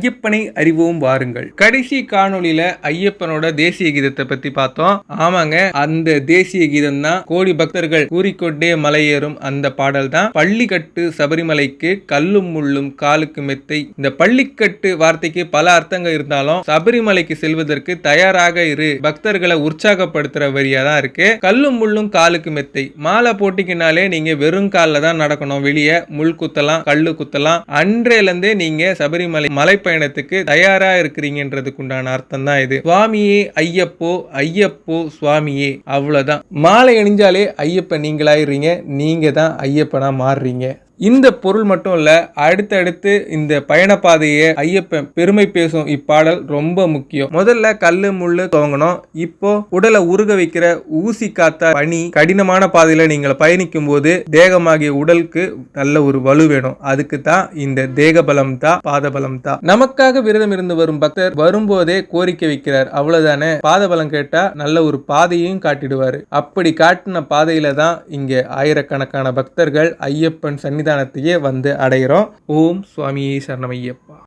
ஐயப்பனை அறிவோம் வாருங்கள். கடைசி காணொளியில ஐயப்பனோட தேசிய கீதத்தை பத்தி பார்த்தோம். ஆமாங்க அந்த தேசிய கீதம் தான் கோடி பக்தர்கள் கூறிக்கொண்டே மலையேறும் அந்த பாடல் தான் பள்ளிக்கட்டு சபரிமலைக்கு கல்லும் முள்ளும் காலுக்கு மெத்தை. இந்த பள்ளிக்கட்டு வார்த்தைக்கு பல அர்த்தங்கள் இருந்தாலும் சபரிமலைக்கு செல்வதற்கு தயாராக இரு. பக்தர்களை உற்சாகப்படுத்துற வரியா தான் இருக்கு. கல்லும் முள்ளும் காலுக்கு மெத்தை. மாலை போட்டிக்கினாலே நீங்க வெறும் காலில் தான் நடக்கணும். வெளியே முள் குத்தலாம் கல்லு குத்தலாம். அன்றையிலிருந்தே நீங்க சபரிமலை மலை பயணத்துக்கு தயாரா இருக்கிறீங்கன்றதுக்கு உண்டான அர்த்தம் தான் இது. சுவாமியே ஐயப்போ ஐயப்போ சுவாமியே அவ்வளோதான் மாலை அணிஞ்சாலே ஐயப்பன் நீங்களாயிடுறீங்க நீங்க தான் ஐயப்பனா மாறுறீங்க. இந்த பொருள் மட்டும் இல்ல அடுத்தடுத்து இந்த பயணப்பாதையை ஐயப்பன் பெருமை பேசும் இப்பாடல் ரொம்ப முக்கியம். முதல்ல கல்லு முள்ளு துவங்கணும். இப்போ உடலை உருக வைக்கிற ஊசி காத்த பனி கடினமான பாதையில நீங்கள் பயணிக்கும் போது தேகமாகிய உடலுக்கு நல்ல ஒரு வலு வேணும். அதுக்கு தான் இந்த தேக பலம் தான் பாத பலம் தான் நமக்காக விரதம் இருந்து வரும் பக்தர் வரும்போதே கோரிக்கை வைக்கிறார். அவ்வளவுதானே? பாத பலம் கேட்டா நல்ல ஒரு பாதையையும் காட்டிடுவாரு. அப்படி காட்டின பாதையில தான் இங்க ஆயிரக்கணக்கான பக்தர்கள் ஐயப்பன் சன்னிதானத்தையே வந்து அடைகிறோம். ஓம் சுவாமியே சரணமையப்பா.